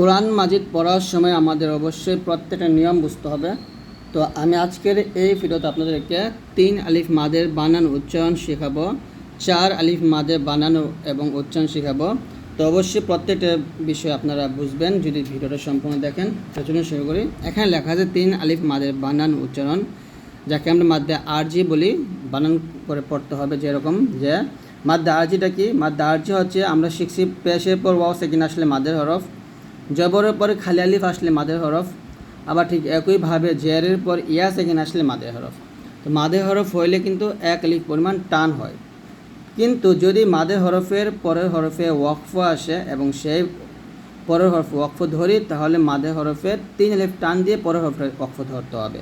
কোরআন মাজিদ পড়ার সময় আমাদের অবশ্যই প্রত্যেকটা নিয়ম বুঝতে হবে। তো আমি আজকের এই ভিডিওতে আপনাদেরকে তিন আলিফ মাদের বানান উচ্চারণ শেখাবো, চার আলিফ মাদের বানানো এবং উচ্চারণ শেখাবো। তো অবশ্যই প্রত্যেকটা বিষয় আপনারা বুঝবেন যদি ভিডিওটা সম্পূর্ণ দেখেন। তার জন্য শুরু করি। এখানে লেখা আছে তিন আলিফ মাদের বানান উচ্চারণ, যাকে আমরা মাদ্দে আরজি বলি। বানান করে পড়তে হবে যেরকম যে, মাদ্দে আরজিটা কি? মাদ্দে আরজি হচ্ছে আমরা শিখছি পেশের পর ওয়াও সেকেন্ড আসলে মাদের হরফ। জবরের পরে খালি আলিফ আসলে মাদের হরফ, আবার ঠিক একইভাবে জেরের পর ইয়া সেকেন্ড আসলে মাদে হরফ। তো মাদে হরফ হইলে কিন্তু এক আলিফ পরিমাণ টান হয়। কিন্তু যদি মাদে হরফের পরের হরফে ওয়াকফ আসে এবং সেই পরের হরফ ওয়াকফ ধরি, তাহলে মাদে হরফের তিন আলিফ টান দিয়ে পরের হরফে ওয়াকফ ধরতে হবে।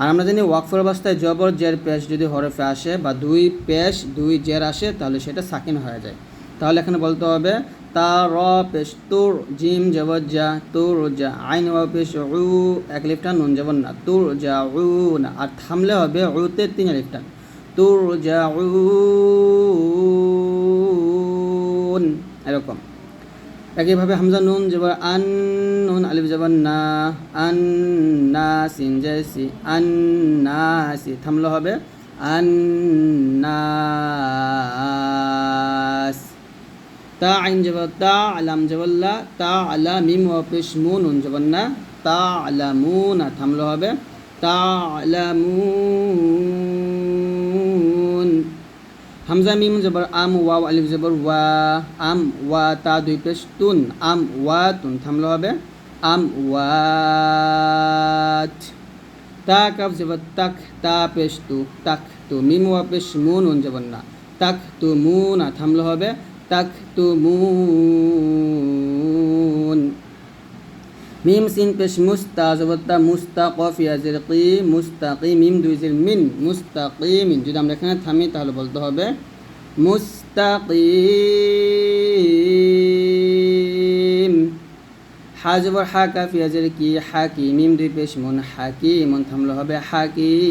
আর আমরা জানি ওয়াকফর অবস্থায় জবর, জের, পেশ যদি হরফে আসে বা দুই পেশ, দুই জের আসে, তাহলে সেটা সাকিন হয়ে যায়। তাহলে এখানে বলতে হবে তা র পেশ তুর জিম জবর যা তুর যা আইন ওয়া পেশ উ এক লিফটা নুন জবর না তুর যা উ না আর থামলে হবে উতে তিন লিফটা তুর যা উন এরকম। একইভাবে হামজা, নুন জবর, আন, নুন, আলিফ জবর না আন, না, সিন জেসি আন, না, সি, থামলে হবে আন নাস তা আইন জবর তা আলাম জবল্লা, তা আলা মিম ও পেশ মু নুন জবর না তা আলা মু না থামলে হবে, তা আলা মুন হামজা, মিম, জবর, আম, ওয়াও, আলিফ, জবর, ওয়া, আম, ওয়া, তা দুই পেশ তুন আম, ওয়া, তুন থামলে হবে, আম, ওয়াত। তা কাফ, জবর, তাক, তা পেশ তু তাক তু, মিম, ওয়া পেশ মু নুন জবর না তাক তু মু না থামলে হবে তাক তু মুন মিম সিন পেশ মুস্তা জবরতা মুস্তা, কফ ইয়াজির কি মুস্তাকি মিম দুই জির মিন, মুস্তাকিমিন। যদি আমরা এখানে থামি, তাহলে বলতে হবে মুস্তাকিম। হাজবর হা কাফ কি হাকি মিম দুই পেশ মুন হাকিমুন থামলে হবে হাকিম।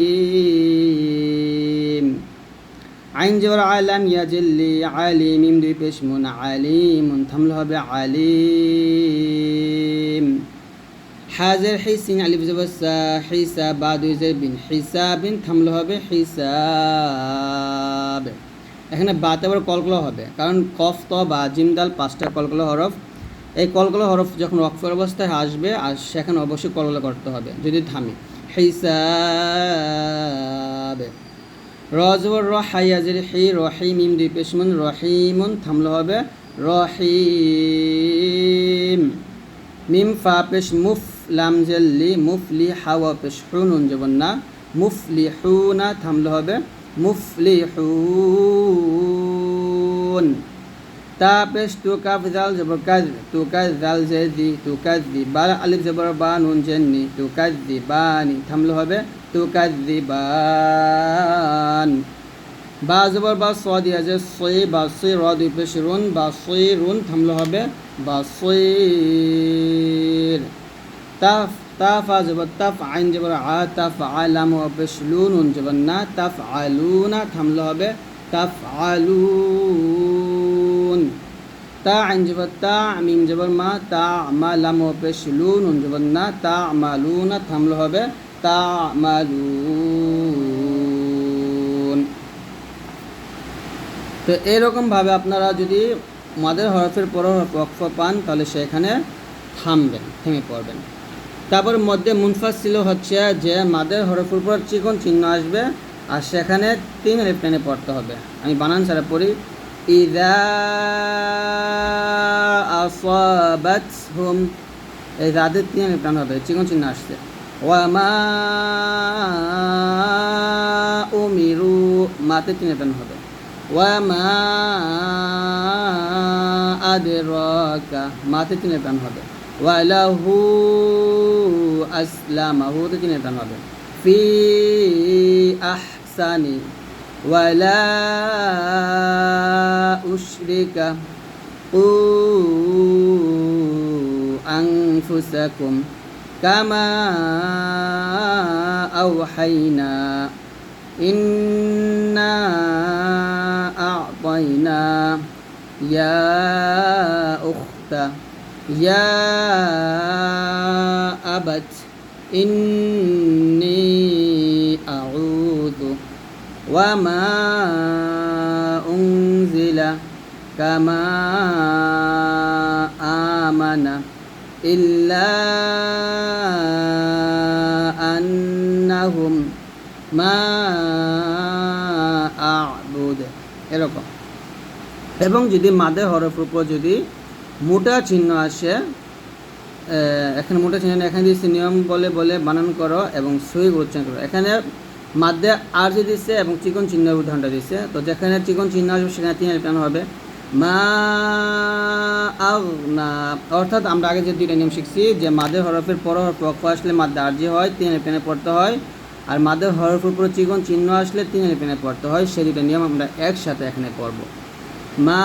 আইন জবর আলাম ইয়াজিল্লি আলি মিম দুই পেশ মুন আলিমুন থামলে হবে আলিম। হাজের হিসিন আলিফ জবর সা হিসা, বা দুই জের বিন হিসা বিন থামলে হবে হিসাব। এখানে বাতে আবার কলকলো হবে, কারণ কফ, ত, বা জিমদাল পাঁচটা কলকলো হরফ। এই কলকলো হরফ যখন অক্ষর অবস্থায় আসবে, আর সেখানে অবশ্যই কলকলো করতে হবে, যদি থামি। হিসাব। রজবর র হাইয়াজের হি রহি মিম দুই পেশমন, রহিমুন থামলে হবে রহিম। মিম ফা পেশ মুফ লাম জেল্লি মুফলি হাওয়া পেশ হুনুন যেমন না। মুফলি হুনা থামলে হবে মুফলি হুন তা পেশ তু কাফ জাল জবর কাজ, তু কাজ জাল জেদি তু কাজ দি বাল আলিফ জবর বা নুন জেননি তু কাজ দি বানি থামলে হবে তু কাজ দি বান বা জবর বা স দিয়া যে সই বা সই র দুই পেশ রুন, বা সই হবে বা সইর। তাফ তাফ আ জবর, তাফ আইন জবর, আ, তাফ আলাম ও পেশ লুন জবর না, তাফ আলুনা থামলে হবে, তাফ আলুন। তা আইন জবর, তা মিম জবর মা, তা মা লাম ও পেশ লুন জবর না, তা মালুনা থামলে হবে তা মালুন তো এরকমভাবে আপনারা যদি মাদের হরফের পর ওয়াকফ পান, তাহলে সেখানে থামবেন, থেমে পড়বেন। তারপর মধ্যে মুনফাস ছিল হচ্ছে যে মাদের হরফের পর চিকন চিহ্ন আসবে, আর সেখানে তিন টেনে পড়তে হবে। আমি বানান ছাড়া পড়ি। ইদা আসাবাত হুম এই রাদের তিন টান হবে, চিকন চিহ্ন আসছে। ওয়ামা উমিরু, মাতে তিন টান হবে। ওয়ামা আদরাকা, মাতে তিনে টান হবে। ওয়ালাহু আসলামাহুতে তিনে টান হবে। ফি আহসানি, ওয়ালা উশরিকা, উ كما أوحينا. إنا أعطينا. يا أخت. يا أبت. إني أعوذ. وما أنزل. كما آمن. ইল্লা আন্নাহুম মা আবুদ এরকম। এবং যদি মাদে হরফের উপর যদি মোটা চিহ্ন আসে এখানে মোটা চিহ্ন এখানে দিচ্ছে নিয়ম বলে বলে বানান করো এবং সই উচ্চারণ করো। এখানে মাদে আর যে দিচ্ছে এবং চিকন চিহ্ন উদাহরণটা দিচ্ছে তো যেখানে চিকন চিহ্ন আসবে, সেখানে তিন হবে। মা না অর্থাৎ আমরা আগে যে দুইটা নিয়ম শিখছি যে মাদের হরফের পর হরফ অক্ষ আসলে মাদ্দে আর যে হয় তিন আলিফ টানে পড়তে হয় আর মাদের হরফের উপর চিকন চিহ্ন আসলে তিন আলিফ টানে পড়তে হয় সেই দুইটা নিয়ম আমরা একসাথে এখানে পড়ব মা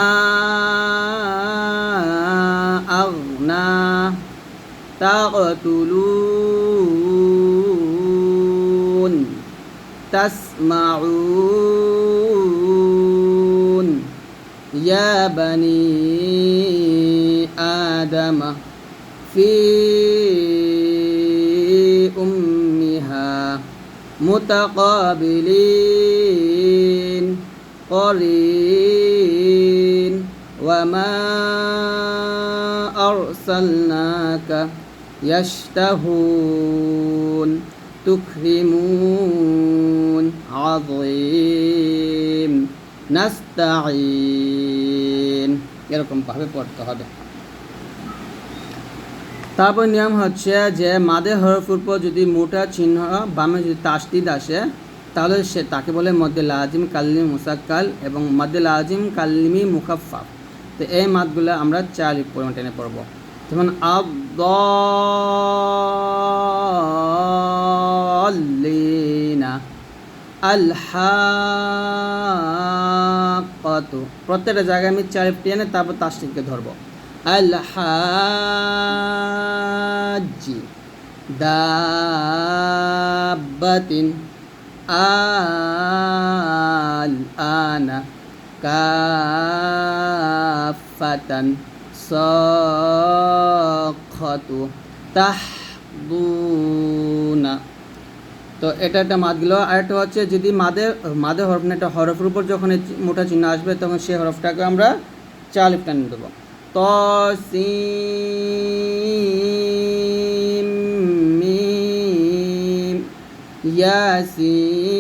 আগনা تقتلون تسمعون يا بني آدم في أمها متقابلين قرين وما أرسلناك يشتهون تكرمون عظيم نستعين এরকম ভাবে পড়তে হবে। তারপর নিয়ম হচ্ছে যে মাদে হরফের উপর যদি মোটা চিহ্ন, বামে যদি তাসদিদ আসে, তাহলে সে তাকে বলে মধ্যে লাজিম কাল্লিম মুসাক্কাল এবং মধ্যে লাজিম কাল্লিমি মুখাফফা তো এই মাদগুলো আমরা চার পরিমাণ টেনে পড়ব। যেমন আব্দিনা অতু প্রত্যেকটা জায়গায় আমি চার টেনে তারপর তাসনিদকে ধরবো। আল হাজি দাবাতিন আল আনা কাফাতান সখতু তাহদু তো এটা একটা মাদ গেল। আরেকটা হচ্ছে যদি মাদে মাদে হরফ না একটা হরফের উপর যখন মোটা চিহ্ন আসবে, তখন সেই হরফটাকে আমরা চা লিপ নিয়ে দেবো। ত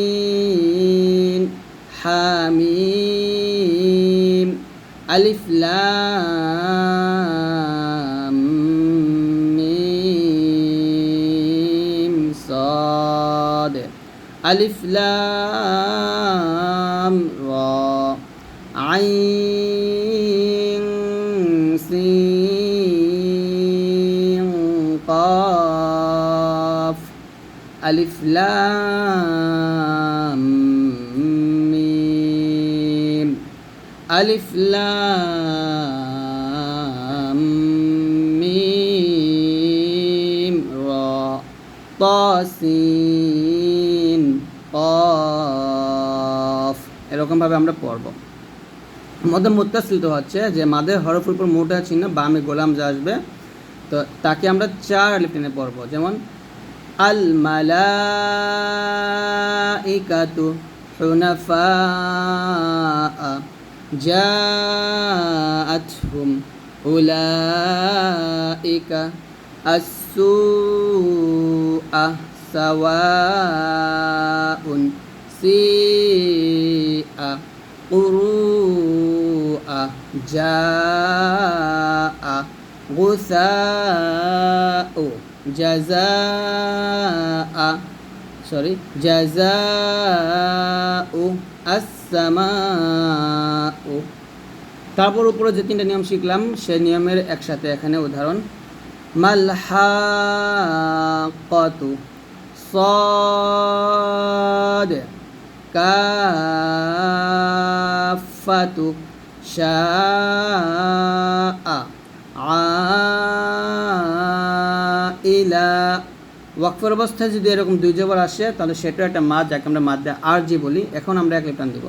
ইয়াসিন হামিম আলিফলা ألف لام را. عين سين قاف. ألف لام ميم. ألف لام ميم را. طاسين এরকমভাবে আমরা পড়ব মধ্যে মুত্তাসিল তো হচ্ছে যে মাদের হরফের উপর মোটা চিহ্ন বামে গোলাম যা আসবে তো তাকে আমরা চার আলিফ টেনে পড়ব যেমন আল মালাইকাতু হুনাফা জাআতহুম উলাইকা السوء سواء سيء قروء جاء غثاء جزاء সরি জাজাউ আসসামাউ তারপর উপরে যে তিনটা নিয়ম শিখলাম সেই নিয়মের একসাথে এখানে উদাহরণ মালহাকাতু صاد কাফাতু শা ইলা ওয়াকফের অবস্থায় যদি এরকম দুই জবর আসে, তাহলে সেটা একটা মা যাকে আমরা মা দেয় আর জি বলি। এখন আমরা এক লিপটান দেব।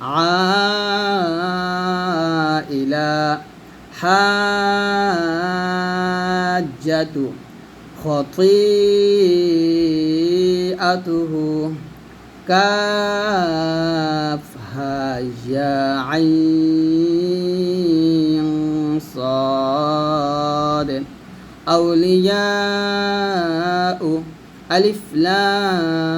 আ ইলা হাজাতু খতিয়াতুহু كافها يا عين صاد. أولياء ألف لام.